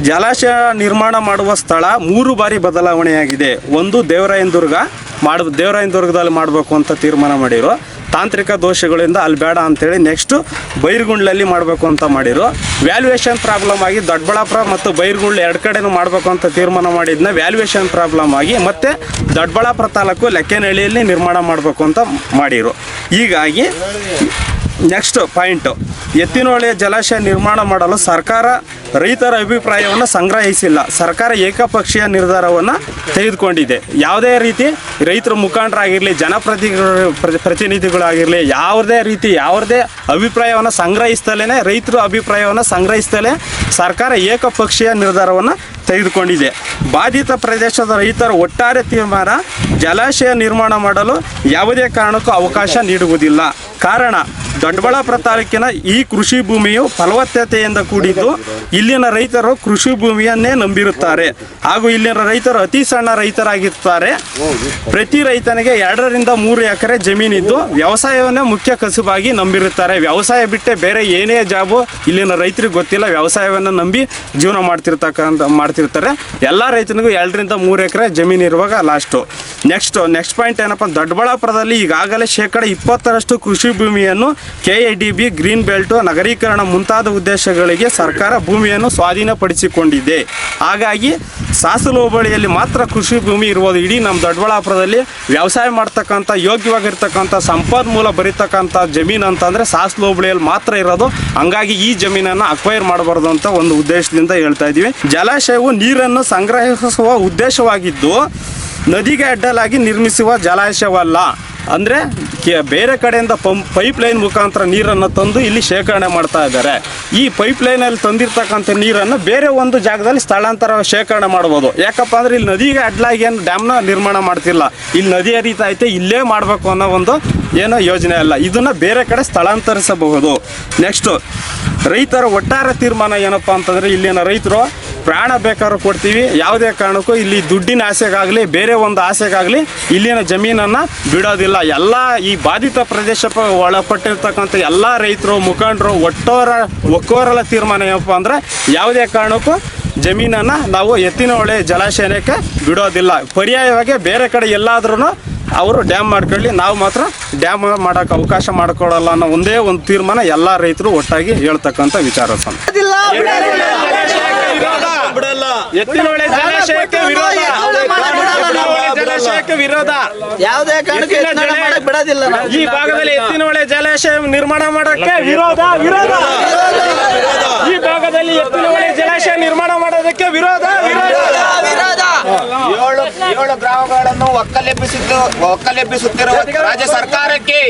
ಜಲಾಶಯ ನಿರ್ಮಾಣ ಮಾಡುವ ಸ್ಥಳ ಮೂರು ಬಾರಿ ಬದಲಾವಣೆಯಾಗಿದೆ. ಒಂದು ದೇವರಾಯನ ದೇವರಾಯನದುರ್ಗ ಮಾಡ ದೇವರಾಯನದುರ್ಗದಲ್ಲಿ ಮಾಡಬೇಕು ಅಂತ ತೀರ್ಮಾನ ಮಾಡಿರು. ತಾಂತ್ರಿಕ ದೋಷಗಳಿಂದ ಅಲ್ಲಿ ಬೇಡ ಅಂತೇಳಿ ನೆಕ್ಸ್ಟು ಬೈರ್ಗುಂಡ್ಲಲ್ಲಿ ಮಾಡಬೇಕು ಅಂತ ಮಾಡಿರು. ವ್ಯಾಲ್ಯೂಯೇಷನ್ ಪ್ರಾಬ್ಲಮ್ ಆಗಿ ದೊಡ್ಡಬಳ್ಳಾಪುರ ಮತ್ತು ಬೈರ್ಗುಂಡ್ಲು ಎರಡು ಕಡೆನೂ ಮಾಡಬೇಕು ಅಂತ ತೀರ್ಮಾನ ಮಾಡಿದ್ನ ವ್ಯಾಲ್ಯೂಯೇಷನ್ ಪ್ರಾಬ್ಲಮ್ ಆಗಿ ಮತ್ತೆ ದೊಡ್ಡಬಳ್ಳಾಪುರ ತಾಲೂಕು ಲೆಕ್ಕನಹಳ್ಳಿಯಲ್ಲಿ ನಿರ್ಮಾಣ ಮಾಡಬೇಕು ಅಂತ ಮಾಡಿರು. ಹೀಗಾಗಿ ನೆಕ್ಸ್ಟ್ ಪಾಯಿಂಟು ಎತ್ತಿನಹೊಳೆ ಜಲಾಶಯ ನಿರ್ಮಾಣ ಮಾಡಲು ಸರ್ಕಾರ ರೈತರ ಅಭಿಪ್ರಾಯವನ್ನು ಸಂಗ್ರಹಿಸಿಲ್ಲ. ಸರ್ಕಾರ ಏಕಪಕ್ಷೀಯ ನಿರ್ಧಾರವನ್ನು ತೆಗೆದುಕೊಂಡಿದೆ. ಯಾವುದೇ ರೀತಿ ರೈತರ ಮುಖಂಡರಾಗಿರಲಿ ಜನಪ್ರತಿ ಪ್ರತಿ- ಪ್ರತಿನಿಧಿಗಳಾಗಿರಲಿ, ಯಾವುದೇ ರೀತಿ ಯಾವುದೇ ಅಭಿಪ್ರಾಯವನ್ನು ಸಂಗ್ರಹಿಸ್ತಲೇ ರೈತರ ಅಭಿಪ್ರಾಯವನ್ನು ಸಂಗ್ರಹಿಸ್ತಲೇ ಸರ್ಕಾರ ಏಕಪಕ್ಷೀಯ ನಿರ್ಧಾರವನ್ನು ತೆಗೆದುಕೊಂಡಿದೆ. ಬಾಧಿತ ಪ್ರದೇಶದ ರೈತರ ಒಟ್ಟಾರೆ ತೀರ್ಮಾನ ಜಲಾಶಯ ನಿರ್ಮಾಣ ಮಾಡಲು ಯಾವುದೇ ಕಾರಣಕ್ಕೂ ಅವಕಾಶ ನೀಡುವುದಿಲ್ಲ. ಕಾರಣ, ದೊಡ್ಡಬಳ್ಳಾಪುರ ತಾಲೂಕಿನ ಈ ಕೃಷಿ ಭೂಮಿಯು ಫಲವತ್ತತೆಯಿಂದ ಕೂಡಿದ್ದು ಇಲ್ಲಿನ ರೈತರು ಕೃಷಿ ಭೂಮಿಯನ್ನೇ ನಂಬಿರುತ್ತಾರೆ. ಹಾಗೂ ಇಲ್ಲಿನ ರೈತರು ಅತಿ ಸಣ್ಣ ರೈತರಾಗಿರುತ್ತಾರೆ. ಪ್ರತಿ ರೈತನಿಗೆ ಎರಡರಿಂದ ಮೂರು ಎಕರೆ ಜಮೀನಿದ್ದು ವ್ಯವಸಾಯವನ್ನೇ ಮುಖ್ಯ ಕಸುಬಾಗಿ ನಂಬಿರುತ್ತಾರೆ. ವ್ಯವಸಾಯ ಬಿಟ್ಟೆ ಬೇರೆ ಏನೇ ಜಾಬು ಇಲ್ಲಿನ ರೈತರಿಗೆ ಗೊತ್ತಿಲ್ಲ. ವ್ಯವಸಾಯವನ್ನು ನಂಬಿ ಜೀವನ ಮಾಡ್ತಿರ್ತಕ್ಕಂಥ ಮಾಡ್ತಿರ್ತಾರೆ ಎಲ್ಲ ರೈತನಿಗೂ ಎರಡರಿಂದ ಮೂರು ಎಕರೆ ಜಮೀನು ಇರುವಾಗ ಲಾಸ್ಟು ನೆಕ್ಸ್ಟ್ ನೆಕ್ಸ್ಟ್ ಪಾಯಿಂಟ್ ಏನಪ್ಪ ದೊಡ್ಡಬಳ್ಳಾಪುರದಲ್ಲಿ ಈಗಾಗಲೇ ಶೇಕಡ ಇಪ್ಪತ್ತರಷ್ಟು ಕೃಷಿ ಭೂಮಿಯನ್ನು K A D B green belt ನಗರೀಕರಣ ಮುಂತಾದ ಉದ್ದೇಶಗಳಿಗೆ ಸರ್ಕಾರ ಭೂಮಿಯನ್ನು ಸ್ವಾಧೀನಪಡಿಸಿಕೊಂಡಿದೆ. ಹಾಗಾಗಿ ಸಾಸಲು ಹೋಬಳಿಯಲ್ಲಿ ಮಾತ್ರ ಕೃಷಿ ಭೂಮಿ ಇರ್ಬೋದು ಇಡೀ ನಮ್ಮ ದೊಡ್ಡಬಳ್ಳಾಪುರದಲ್ಲಿ. ವ್ಯವಸಾಯ ಮಾಡ್ತಕ್ಕಂಥ, ಯೋಗ್ಯವಾಗಿರ್ತಕ್ಕಂಥ, ಸಂಪನ್ಮೂಲ ಬರೀತಕ್ಕಂಥ ಜಮೀನು ಅಂತಂದರೆ ಸಾಸಲು ಹೋಬಳಿಯಲ್ಲಿ ಮಾತ್ರ ಇರೋದು. ಹಂಗಾಗಿ ಈ ಜಮೀನನ್ನು ಅಕ್ವೈರ್ ಮಾಡಬಾರ್ದು ಅಂತ ಒಂದು ಉದ್ದೇಶದಿಂದ ಹೇಳ್ತಾ ಇದ್ದೀವಿ ಜಲಾಶಯವು ನೀರನ್ನು ಸಂಗ್ರಹಿಸುವ ಉದ್ದೇಶವಾಗಿದ್ದು, ನದಿಗೆ ಅಡ್ಡಲಾಗಿ ನಿರ್ಮಿಸುವ ಜಲಾಶಯವಲ್ಲ. ಅಂದರೆ ಬೇರೆ ಕಡೆಯಿಂದ ಪಂಪ್ ಪೈಪ್ ಲೈನ್ ಮುಖಾಂತರ ನೀರನ್ನು ತಂದು ಇಲ್ಲಿ ಶೇಖರಣೆ ಮಾಡ್ತಾ ಇದ್ದಾರೆ. ಈ ಪೈಪ್ ಲೈನಲ್ಲಿ ತಂದಿರ್ತಕ್ಕಂಥ ನೀರನ್ನು ಬೇರೆ ಒಂದು ಜಾಗದಲ್ಲಿ ಸ್ಥಳಾಂತರ ಶೇಖರಣೆ ಮಾಡ್ಬೋದು. ಯಾಕಪ್ಪ ಅಂದರೆ, ಇಲ್ಲಿ ನದಿಗೆ ಅಡ್ಡಲಾಗಿ ಏನು ಡ್ಯಾಮ್ನ ನಿರ್ಮಾಣ ಮಾಡ್ತಿಲ್ಲ. ಇಲ್ಲಿ ನದಿ ಹರಿತಾ ಐತೆ, ಇಲ್ಲೇ ಮಾಡಬೇಕು ಅನ್ನೋ ಒಂದು ಏನೋ ಯೋಜನೆ ಅಲ್ಲ. ಇದನ್ನು ಬೇರೆ ಕಡೆ ಸ್ಥಳಾಂತರಿಸಬಹುದು. ನೆಕ್ಸ್ಟು ರೈತರ ಒಟ್ಟಾರೆ ತೀರ್ಮಾನ ಏನಪ್ಪ ಅಂತಂದರೆ, ಇಲ್ಲಿನ ರೈತರು ಪ್ರಾಣ ಬೇಕಾದ್ರೂ ಕೊಡ್ತೀವಿ. ಯಾವುದೇ ಕಾರಣಕ್ಕೂ ಇಲ್ಲಿ ದುಡ್ಡಿನ ಆಸೆಗಾಗಲಿ, ಬೇರೆ ಒಂದು ಆಸೆಗಾಗಲಿ ಇಲ್ಲಿನ ಜಮೀನನ್ನು ಬಿಡೋದಿಲ್ಲ. ಎಲ್ಲ ಈ ಬಾಧಿತ ಪ್ರದೇಶ ಒಳಪಟ್ಟಿರ್ತಕ್ಕಂಥ ಎಲ್ಲ ರೈತರು, ಮುಖಂಡರು ಒಟ್ಟೋರ, ಒಕ್ಕೋರಲ ತೀರ್ಮಾನ ಏನಪ್ಪ ಅಂದರೆ ಯಾವುದೇ ಕಾರಣಕ್ಕೂ ಜಮೀನನ್ನು ನಾವು ಎತ್ತಿನಹೊಳೆ ಜಲಾಶಯಕ್ಕೆ ಬಿಡೋದಿಲ್ಲ. ಪರ್ಯಾಯವಾಗಿ ಬೇರೆ ಕಡೆ ಎಲ್ಲಾದ್ರೂ ಅವರು ಡ್ಯಾಮ್ ಮಾಡ್ಕೊಳ್ಳಿ. ನಾವು ಮಾತ್ರ ಡ್ಯಾಮ್ ಮಾಡೋಕೆ ಅವಕಾಶ ಮಾಡಿಕೊಡಲ್ಲ ಅನ್ನೋ ಒಂದೇ ಒಂದು ತೀರ್ಮಾನ ಎಲ್ಲ ರೈತರು ಒಟ್ಟಾಗಿ ಹೇಳ್ತಕ್ಕಂಥ ವಿಚಾರ ಸರ್ ಎತ್ತಿನಹೊಳೆ ಜಲಾಶಯಕ್ಕೆ ವಿರೋಧ. ಎತ್ತಿನಹೊಳೆ ಜಲಾಶಯಕ್ಕೆ ವಿರೋಧ.
ಯಾವುದೇ ಕಾರಣಕ್ಕೆ
ಎತ್ತಿನ
ಯತ್ನ ಮಾಡಕ್ ಬಿಡೋದಿಲ್ಲ ನಾವು.
ಈ ಭಾಗದಲ್ಲಿ ಎತ್ತಿನಹೊಳೆ ಜಲಾಶಯ ನಿರ್ಮಾಣ ಮಾಡಕ್ಕೆ ವಿರೋಧ ವಿರೋಧ. ಈ ಭಾಗದಲ್ಲಿ ಎತ್ತಿನಹೊಳೆ ಜಲಾಶಯ ನಿರ್ಮಾಣ ಮಾಡೋದಕ್ಕೆ ವಿರೋಧ ವಿರೋಧ.
ಏಳು ಏಳು ಗ್ರಾಮಗಳನ್ನು ಒಕ್ಕಲೆಬ್ಬಿಸಿದ್ದು ಒಕ್ಕಲೆಬ್ಬಿಸುತ್ತಿರುವ ರಾಜ್ಯ ಸರ್ಕಾರಕ್ಕೆ